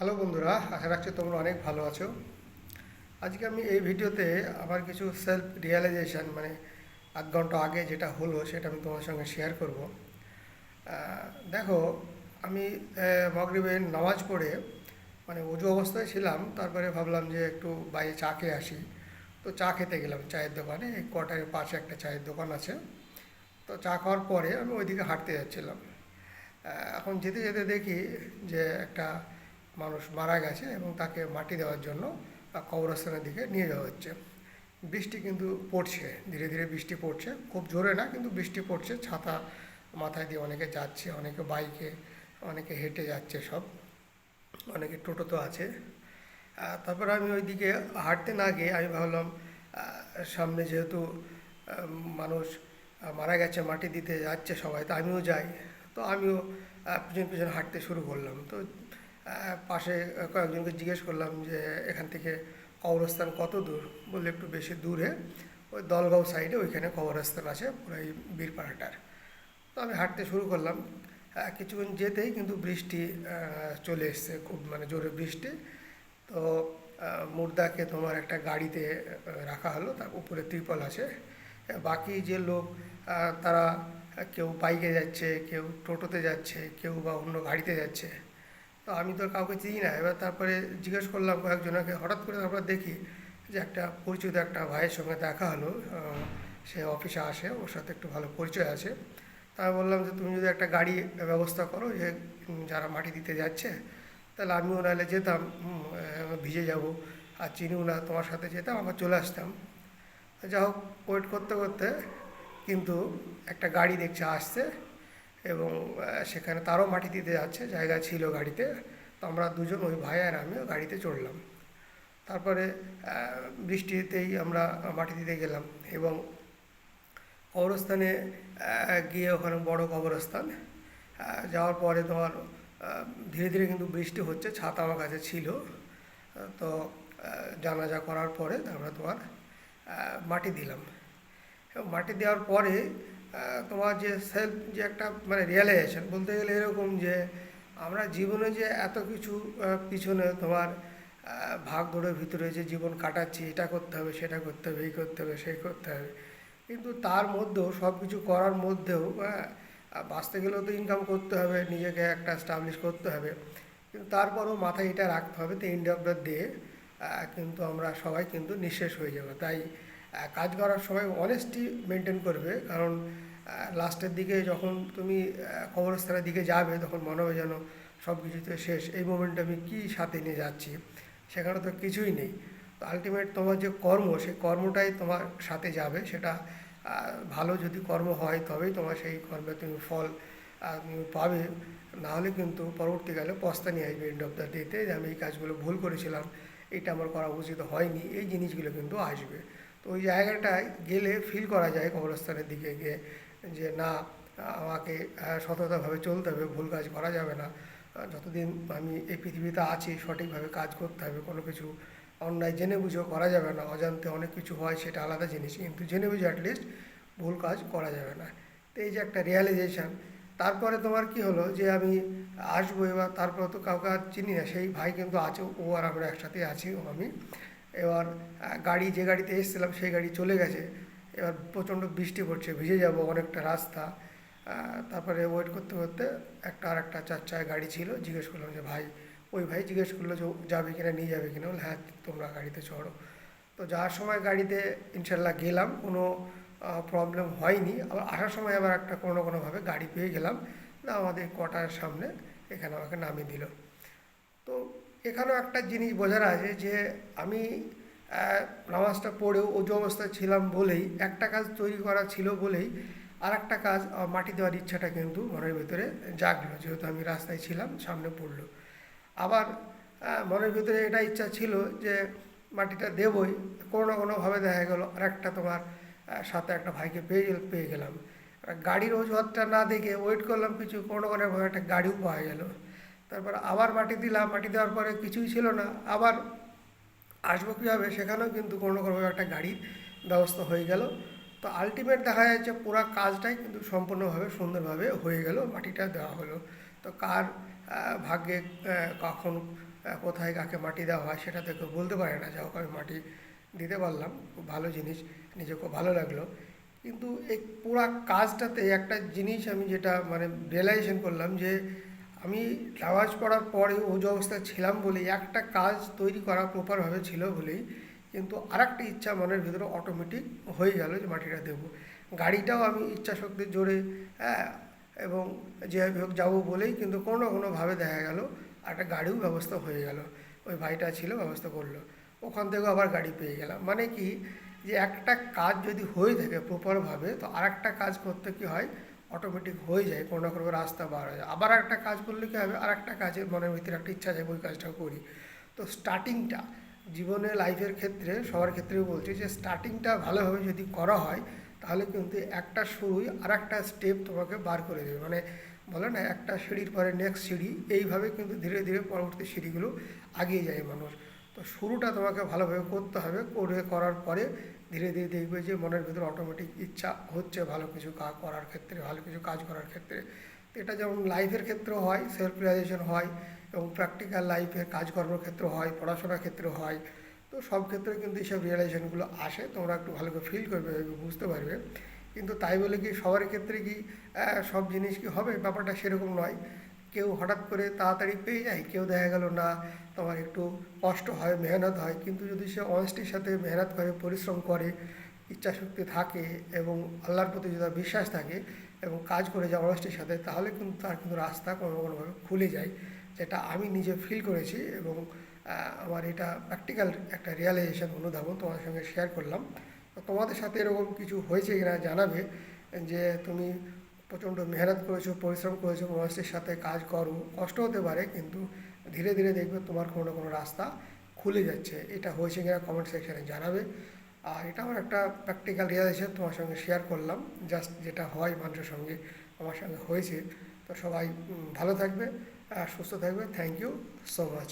Hello বন্ধুরা, আশা রাখছি তোমরা অনেক ভালো আছো। আজকে আমি এই ভিডিওতে আমার কিছু সেলফ রিয়েলাইজেশন মানে আধ ঘণ্টা আগে যেটা হলো সেটা আমি তোমার সঙ্গে শেয়ার করব। দেখো, আমি মগরিবের নামাজ পড়ে মানে উজু অবস্থায় ছিলাম, তারপরে ভাবলাম যে একটু বাইরে চা খেয়ে আসি। তো চা খেতে গেলাম চায়ের দোকানে, এই কোয়ার্টারের পাশে একটা চায়ের দোকান আছে। তো চা খাওয়ার পরে আমি ওইদিকে হাঁটতে যাচ্ছিলাম। এখন যেতে যেতে দেখি যে একটা মানুষ মারা গেছে এবং তাকে মাটি দেওয়ার জন্য কবরস্থানের দিকে নিয়ে যাওয়া হচ্ছে। বৃষ্টি কিন্তু পড়ছে, ধীরে ধীরে বৃষ্টি পড়ছে। খুব জোরে না, কিন্তু বৃষ্টি পড়ছে। ছাতা মাথায় দিয়ে অনেকে যাচ্ছে, অনেকে বাইকে, অনেকে হেঁটে যাচ্ছে সব। অনেকে টোটো তো আছে। তারপর আমি ওইদিকে হাঁটতে না গিয়ে আমি ভাবলাম সামনে যেহেতু মানুষ মারা গেছে, মাটি দিতে যাচ্ছে সবাই, তো আমিও যাই। তো আমিও পিছন পিছন হাঁটতে শুরু করলাম। তো পাশে কয়েকজনকে জিজ্ঞেস করলাম যে এখান থেকে কবরস্থান কত দূর? বললে একটু বেশি দূরে। ওই দলগাঁও সাইডে ওইখানে কবরস্থান আছে এই বীরপাড়াটার তো আমি হাঁটতে শুরু করলাম। কিছুক্ষণ যেতেই কিন্তু বৃষ্টি চলে এসছে, খুব মানে জোরে বৃষ্টি। তো মুর্দাকে তোমার একটা গাড়িতে রাখা হলো, তার উপরে ত্রিপল আছে। বাকি যে লোক তারা কেউ বাইকে যাচ্ছে, কেউ টোটোতে যাচ্ছে, কেউ বা অন্য গাড়িতে যাচ্ছে। তো আমি তো কাউকে চিনি না। এবার তারপরে জিজ্ঞেস করলাম কয়েকজনকে, হঠাৎ করে তারপর দেখি যে একটা পরিচিত একটা ভাইয়ের সঙ্গে দেখা হলো। সে অফিসে আসে, ওর সাথে একটু ভালো পরিচয় আছে। তাই বললাম যে, তুমি যদি একটা গাড়ি ব্যবস্থা করো, যে যারা মাটি দিতে যাচ্ছে, তাহলে আমিও নাহলে যেতাম ভিজে যাব। আর চিনিও না, তোমার সাথে যেতাম, আবার চলে আসতাম। যা হোক ওয়েট করতে করতে কিন্তু একটা গাড়ি দেখছে, আসছে। এবং সেখানে তারও মাটি দিতে যাচ্ছে, জায়গা ছিল গাড়িতে। তো আমরা দুজন ওই ভাই আর আমিও গাড়িতে চড়লাম। তারপরে বৃষ্টিতেই আমরা মাটি দিতে গেলাম এবং কবরস্থানে গিয়ে ওখানে বড় কবরস্থান। যাওয়ার পরে তোমার ধীরে ধীরে কিন্তু বৃষ্টি হচ্ছে, ছাতা আমার কাছে ছিল। তো জানাজা করার পরে আমরা তোমার মাটি দিলাম। মাটি দেওয়ার পরে তোমার যে সেলফ যে একটা মানে রিয়েলাইজেশন বলতে গেলে এরকম যে আমরা জীবনে যে এত কিছু পিছনে তোমার আহ, ভাগ দৌড়ের ভিতরে যে জীবন কাটাচ্ছি এটা করতে হবে সেটা করতে হবে এই করতে হবে সেই করতে হবে। কিন্তু তার মধ্যেও সব কিছু করার মধ্যেও আহ, বাঁচতে গেলেও তো ইনকাম করতে হবে নিজেকে একটা স্টাবলিশ করতে হবে। কিন্তু তারপরও মাথায় এটা রাখতে হবে তো এন্ড অফ দ্য ডে কিন্তু আমরা সবাই কিন্তু নিঃশেষ হয়ে যাব। তাই কাজ করার সময় অনেস্টি মেনটেন করবে। কারণ লাস্টের দিকে যখন তুমি কবরস্থানের দিকে যাবে, তখন মনে হবে যেন সব কিছুতে শেষ। এই মোমেন্টে আমি কী সাথে নিয়ে যাচ্ছি? সেখানে তো কিছুই নেই। তো আলটিমেট তোমার যে কর্ম, সেই কর্মটাই তোমার সাথে যাবে। সেটা ভালো যদি কর্ম হয়, তবেই তোমার সেই কর্মে তুমি ফল তুমি পাবে। নাহলে কিন্তু পরবর্তীকালে পস্তা নিয়ে আসবে এন্ড অফ দ্য ডেতে যে আমি এই কাজগুলো ভুল করেছিলাম, এটা আমার করা উচিত হয়নি। এই জিনিসগুলো কিন্তু আসবে। তো ওই জায়গাটায় গেলে ফিল করা যায় কবরস্থানের দিকে গিয়ে যে না আমাকে আহ, সততাভাবে চলতে হবে ভুল কাজ করা যাবে না। যতদিন আমি এই পৃথিবীতে আছি সঠিকভাবে কাজ করতে হবে কোনো কিছু অন্যায় জেনে বুঝেও করা যাবে না অজান্তে অনেক কিছু হয় সেটা আলাদা জিনিস কিন্তু জেনে বুঝে অ্যাটলিস্ট ভুল কাজ করা যাবে না। তো এই যে একটা রিয়ালাইজেশন তারপরে তোমার কি হলো যে আমি আসব এবার তারপরে তো কাউকে আর চিনি না সেই ভাই কিন্তু আছে ও আর আমরা একসাথে আছি ও আমি। এবার গাড়ি যে গাড়িতে এসেছিলাম সেই গাড়ি চলে গেছে। এবার প্রচণ্ড বৃষ্টি পড়ছে, ভিজে যাব অনেকটা রাস্তা। তারপরে ওয়েট করতে করতে একটা আর একটা চার চায় গাড়ি ছিল, জিজ্ঞেস করলাম যে, ভাই, ওই ভাই জিজ্ঞেস করল যে যাবে কিনা, নিয়ে যাবে কিনা? বলে হ্যাঁ তোমরা গাড়িতে চড়ো। তো যাওয়ার সময় গাড়িতে ইনশাল্লাহ গেলাম, কোনো প্রবলেম হয়নি। আবার আসার সময় আবার একটা কোনো কোনোভাবে গাড়ি পেয়ে গেলাম। না আমাদের কটার সামনে এখানে আমাকে নামিয়ে দিল। তো এখানেও একটা জিনিস বোঝার আছে যে আমি নামাজটা পড়েও ওজু অবস্থায় ছিলাম বলেই, একটা কাজ তৈরি করা ছিল বলেই আর একটা কাজ মাটি দেওয়ার ইচ্ছাটা কিন্তু মনের ভিতরে জাগলো, যেহেতু আমি রাস্তায় ছিলাম, সামনে পড়ল। আবার মনের ভিতরে এটা ইচ্ছা ছিল যে মাটিটা দেবই, কোনো না কোনোভাবে দেখা গেলো আর একটা তোমার সাথে একটা ভাইকে পেয়ে পেয়ে গেলাম। গাড়ির অজুহাতটা না দেখে ওয়েট করলাম কিছু, কোনো কোনোভাবে একটা গাড়িও পাওয়া গেল। তারপর আবার মাটি দিলাম, মাটি দেওয়ার পরে কিছুই ছিল না। আবার আসব কীভাবে সেখানেও কিন্তু কোনো না কোনোভাবে একটা গাড়ির ব্যবস্থা হয়ে গেল। তো আলটিমেট দেখা যাচ্ছে পুরো কাজটাই কিন্তু সম্পূর্ণভাবে সুন্দরভাবে হয়ে গেল, মাটিটা দেওয়া হলো। তো কার ভাগ্যে কখন কোথায় কাকে মাটি দেওয়া হয় সেটা তো কেউ বলতে পারে না যা আমি মাটি দিতে পারলাম, খুব ভালো জিনিস নিজে খুব ভালো লাগল। কিন্তু এই পুরা কাজটাতে একটা জিনিস আমি যেটা মানে রিয়েলাইজেশন করলাম যে আমি নামাজ পড়ার পরে ওজ অবস্থায় ছিলাম বলেই একটা কাজ তৈরি করা প্রপারভাবে ছিল বলেই কিন্তু আরেকটা ইচ্ছা মনের ভিতরে অটোমেটিক হয়ে গেল যে মাটিটা দেবো। গাড়িটাও আমি ইচ্ছা শক্তির জোরে হ্যাঁ এবং যেভাবে হোক যাব বলেই কিন্তু কোনো না কোনোভাবে দেখা গেল, একটা গাড়িও ব্যবস্থা হয়ে গেল। ওই ভাইটা ছিল, ব্যবস্থা করল। ওখান থেকেও আবার গাড়ি পেয়ে গেলাম। মানে কি যে একটা কাজ যদি হয়ে থাকে প্রপারভাবে তো আরেকটা কাজ করতে কি হয় অটোমেটিক হয়ে যায়, কোনো না কোনো রাস্তা বার হয়ে যায়। আবার একটা কাজ করলে কি হবে? আর একটা কাজের মনের ভিতরে একটা ইচ্ছা যায় ওই কাজটা করি। তো স্টার্টিংটা জীবনে লাইফের ক্ষেত্রে, সবার ক্ষেত্রেও বলছি যে স্টার্টিংটা ভালোভাবে যদি করা হয়, তাহলে কিন্তু একটা শুরুই আর একটা স্টেপ তোমাকে বার করে দেবে। মানে বলে না, একটা সিঁড়ির পরে নেক্সট সিঁড়ি, এইভাবে কিন্তু ধীরে ধীরে পরবর্তী সিঁড়িগুলো আগিয়ে যায় মানুষ। তো শুরুটা তোমাকে ভালোভাবে করতে হবে। করে, করার পরে ধীরে ধীরে দেখবে যে মনের ভিতরে অটোমেটিক ইচ্ছা হচ্ছে ভালো কিছু কাজ করার ক্ষেত্রে, ভালো কিছু কাজ করার ক্ষেত্রে। তো এটা যেমন লাইফের ক্ষেত্রেও হয় সেলফ রিয়ালাইজেশন হয় এবং প্র্যাকটিক্যাল লাইফে কাজকর্মের ক্ষেত্রে হয়, পড়াশোনার ক্ষেত্রে হয়। তো সব ক্ষেত্রে কিন্তু এইসব রিয়েলাইজেশনগুলো আসে, তোমরা একটু ভালো করে ফিল করবে বুঝতে পারবে। কিন্তু তাই বলে কি সবার ক্ষেত্রে কি সব জিনিস কি হবে? ব্যাপারটা সেরকম নয়। কেউ হঠাৎ করে তাড়াতাড়ি পেয়ে যায়, কেউ দেখা গেল না, তোমার একটু কষ্ট হয়, মেহনত হয়, কিন্তু যদি সে অনেস্টির সাথে মেহনত করে, পরিশ্রম করে, ইচ্ছাশক্তি থাকে এবং আল্লাহর প্রতি যদি বিশ্বাস থাকে এবং কাজ করে যায় অনেস্টির সাথে, তাহলে কিন্তু তার কিন্তু রাস্তা কোনো কোনোভাবে খুলে যায়, যেটা আমি নিজে ফিল করেছি এবং আমার এটা প্র্যাকটিক্যাল একটা রিয়ালাইজেশন অনুধাবন তোমার সঙ্গে শেয়ার করলাম। তোমাদের সাথে এরকম কিছু হয়েছে কিনা জানাবে যে তুমি প্রচণ্ড মেহনত করেছ, পরিশ্রম করেছ মনস্থির সাথে কাজ করো, কষ্ট হতে পারে, কিন্তু ধীরে ধীরে দেখবে তোমার কোনো না কোনো রাস্তা খুলে যাচ্ছে। এটা হয়েছে কিনা কমেন্ট সেকশানে জানাবে। আর এটা আমার একটা প্র্যাকটিক্যাল রিয়ালাইজেশন তোমার সঙ্গে শেয়ার করলাম। জাস্ট যেটা হয় মানুষের সঙ্গে আমার সঙ্গে হয়েছে। তো সবাই ভালো থাকবে, আর সুস্থ থাকবে। Thank you so much